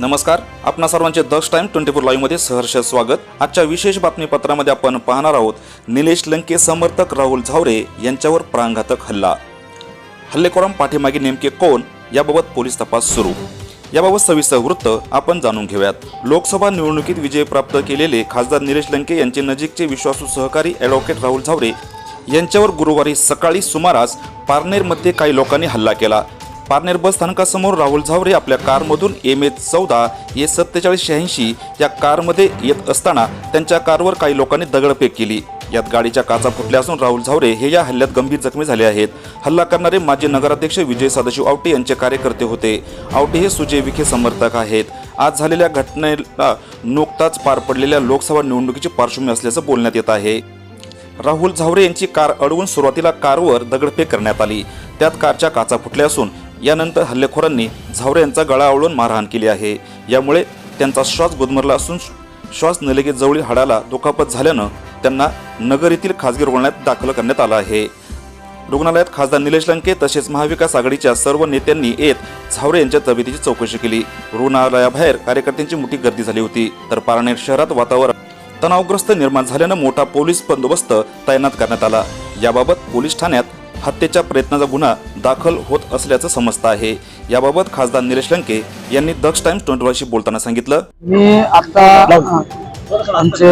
नमस्कार आपणा सर्वांचे दक्ष टाइम ट्वेंटी फोर लाईव्हमध्ये सहर्ष स्वागत. आजच्या विशेष बातमीपत्रामध्ये आपण पाहणार आहोत निलेश लंके समर्थक राहुल झावरे यांच्यावर प्राणघातक हल्ला. हल्लेखोरां पाठीमागे नेमके कोण? याबाबत पोलीस तपास सुरू. याबाबत सविस्तर वृत्त आपण जाणून घेऊयात. लोकसभा निवडणुकीत विजय प्राप्त केलेले खासदार निलेश लंके यांचे नजीकचे विश्वासू सहकारी ॲडव्होकेट राहुल झावरे यांच्यावर गुरुवारी सकाळी सुमारास पारनेरमध्ये काही लोकांनी हल्ला केला. पारनेर बस स्थानकासमोर राहुल झावरे आपल्या कारमधून एम एच चौदा ए सत्तेचाळीस शहाऐंशी या कारमध्ये येत असताना त्यांच्या कारवर काही लोकांनी दगडफेक केली. यात गाडीच्या काचा फुटल्या असून राहुल झावरे हे या हल्ल्यात गंभीर जखमी झाले आहेत. हल्ला करणारे माजी नगराध्यक्ष विजय सदाशिव आवटे यांचे कार्यकर्ते होते. आवटे हे सुजय विखे समर्थक आहेत. आज झालेल्या घटनेला नुकताच पार पडलेल्या लोकसभा निवडणुकीची पार्श्वभूमी असल्याचं बोलण्यात येत आहे. राहुल झावरे यांची कार अडवून सुरुवातीला कारवर दगडफेक करण्यात आली. त्यात कारच्या काचा फुटल्या असून यानंतर हल्लेखोरांनी झावरे यांचा गळा आवळून मारहाण केली आहे. यामुळे त्यांचा श्वास गुदमरला असून श्वास नलिकेत जवळील हाडाला दुखापत झाल्यानं त्यांना नगर येथील खासगी रुग्णालयात दाखल करण्यात आलं आहे. रुग्णालयात खासदार निलेश लंके तसेच महाविकास आघाडीच्या सर्व नेत्यांनी येत झावरे यांच्या तब्येतीची चौकशी केली. रुग्णालयाबाहेर कार्यकर्त्यांची मोठी गर्दी झाली होती. तर पारनेर शहरात वातावरण तणावग्रस्त निर्माण झाल्यानं मोठा पोलीस बंदोबस्त तैनात करण्यात आला. याबाबत पोलीस ठाण्यात हत्येच्या प्रयत्नाचा गुन्हा दाखल होत असल्याचं समजतं आहे. याबाबत खासदार निलेश लंके यांनी दक्ष टाइम्स ट्वेंटी बोलताना सांगितलं. मी आता आमचे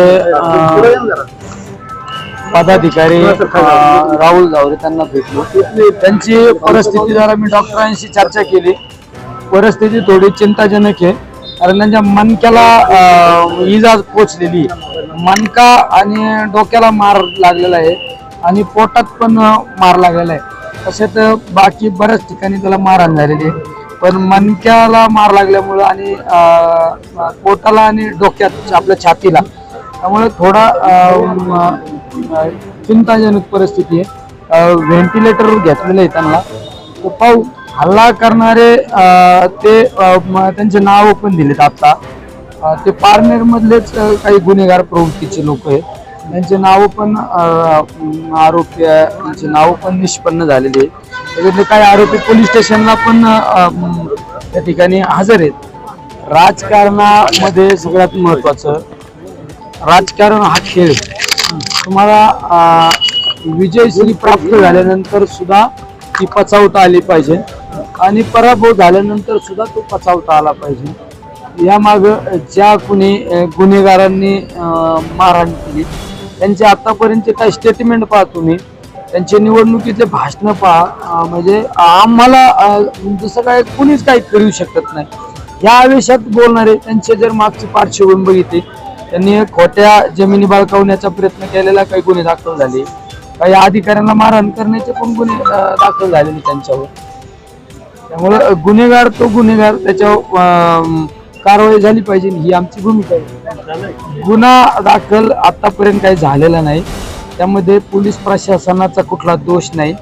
पदाधिकारी राहुल जावरे त्यांना भेटलो. त्यांची परिस्थिती जरा मी डॉक्टरांशी चर्चा केली. परिस्थिती थोडी चिंताजनक आहे. कारण त्यांच्या मनक्याला इजा पोचलेली मनका आणि डोक्याला मार लागलेला आहे आणि पोटात पण मार लागलेला आहे. तसेच बाकी बऱ्याच ठिकाणी त्याला मारहाण झालेली आहे. पण मनक्याला मार लागल्यामुळं आणि अं, पोटाला आणि डोक्यात आपल्या छातीला त्यामुळे थोडा अं, अं, चिंताजनक परिस्थिती आहे. व्हेंटिलेटर घेतलेलं आहे त्यांना. तर पाहू हल्ला करणारे अं, ते अं, म- त्यांचे नाव पण दिलेत आता. अं, ते पारनेरमधलेच अं, काही गुन्हेगार प्रवृत्तीचे लोक आहेत. त्यांचे नाव पण अं, आरोपी आहे, त्यांचे नाव पण निष्पन्न झालेले आहे त्याच्यातले काही आरोपी पोलीस स्टेशनला पण अं, त्या ठिकाणी हजर आहेत. राजकारणामध्ये सगळ्यात महत्वाचं राजकारण हा खेळ आहे. तुम्हाला अं, विजयश्री प्राप्त झाल्यानंतर सुद्धा ती पचावता आली पाहिजे आणि पराभव झाल्यानंतर सुद्धा तो पचावता आला पाहिजे. यामाग ज्या कुणी अं, गुन्हेगारांनी अं, मारहाण केली त्यांचे आतापर्यंतचे काही स्टेटमेंट पहा तुम्ही त्यांचे निवडणुकीतले भाषणं पहा म्हणजे आम्हाला जसं काय कुणीच काही करू शकत नाही. या आवेशात बोलणारे त्यांचे जर मागची पार्श्वभूमी बघितली त्यांनी खोट्या जमिनी बळकावण्याचा प्रयत्न केलेला काही गुन्हे दाखल झाले. काही अधिकाऱ्यांना मारहाण करण्याचे पण गुन्हे दाखल झालेले त्यांच्यावर. त्यामुळं गुन्हेगार तो गुन्हेगार त्याच्यावर कारवाई झाली पाहिजे ही आमची भूमिका आहे. गुन्हा दाखल आतापर्यंत काही झालेला नाही. त्यामध्ये पोलीस प्रशासनाचा कुठला दोष नाही.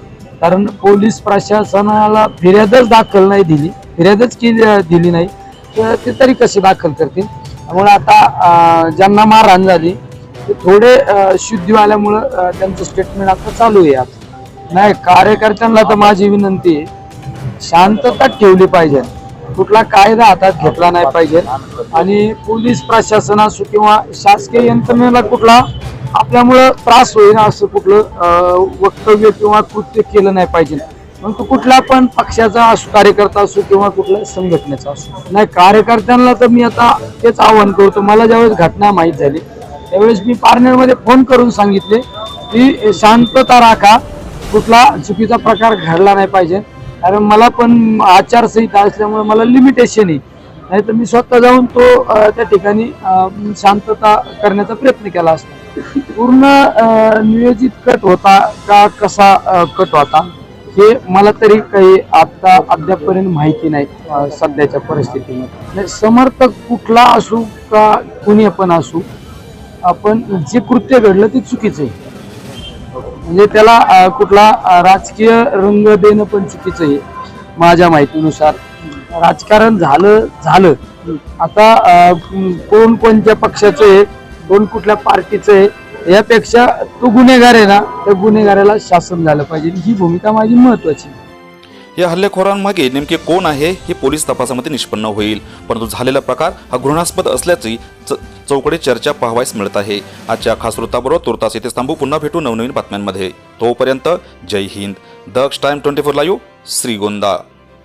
कारण पोलीस प्रशासनाला फिर्यादच दाखल नाही दिली. फिर्यादच केली दिली नाही. तर ते तरी कसे दाखल करतील? त्यामुळे आता ज्यांना मारहाण झाली ते थोडे शुद्धी आल्यामुळं त्यांचं स्टेटमेंट आता चालू आहे आता नाही कार्यकर्त्यांना तर माझी विनंती आहे शांतता ठेवली पाहिजे. कुठला कायदा हातात घेतला नाही पाहिजे. आणि पोलीस प्रशासन असो किंवा शासकीय यंत्रणेला कुठला आपल्यामुळं त्रास होईल असं कुठलं वक्तव्य किंवा कृत्य केलं नाही पाहिजे. मग तो कुठला पण पक्षाचा असो कार्यकर्ता असो किंवा कुठल्या संघटनेचा असो. नाही कार्यकर्त्यांना तर मी आता तेच आवाहन करतो. मला ज्यावेळेस घटना माहीत झाली त्यावेळेस मी पार्लरमध्ये फोन करून सांगितले की शांतता राखा. कुठला चुकीचा प्रकार घडला नाही पाहिजे. कारण मला पण आचारसंहिता असल्यामुळे मला लिमिटेशन आहे. नाही तर मी स्वतः जाऊन तो त्या ठिकाणी शांतता करण्याचा प्रयत्न केला असता. पूर्ण नियोजित कट होता का कसा कट होता हे मला तरी काही आता अद्यापपर्यंत माहिती नाही सध्याच्या परिस्थितीमध्ये. म्हणजे समर्थक कुठला असू का कुणी पण असू आपण जे कृत्य घडलं ते चुकीचं आहे. म्हणजे त्याला कुठला राजकीय रंग देणं पण चुकीचं आहे माझ्या माहितीनुसार. राजकारण झालं झालं. आता कोण कोणत्या पक्षाचं आहे कोण कुठल्या पार्टीचं आहे यापेक्षा तो गुन्हेगार आहे ना त्या गुन्हेगाराला शासन झालं पाहिजे. ही भूमिका माझी महत्वाची या हल्लेखोरांमागे नेमके कोण आहे हे पोलीस तपासामध्ये निष्पन्न होईल. परंतु झालेला प्रकार हा घृणास्पद असल्याची च- चौकडे चर्चा पाहावयास मिळत आहे. आजच्या खास वृत्ताबरोबर तुर्तास येथे थांबू. पुन्हा भेटू नवनवीन बातम्यांमध्ये. तोपर्यंत Jai Hind. Daksh time twenty four live Shrigonda.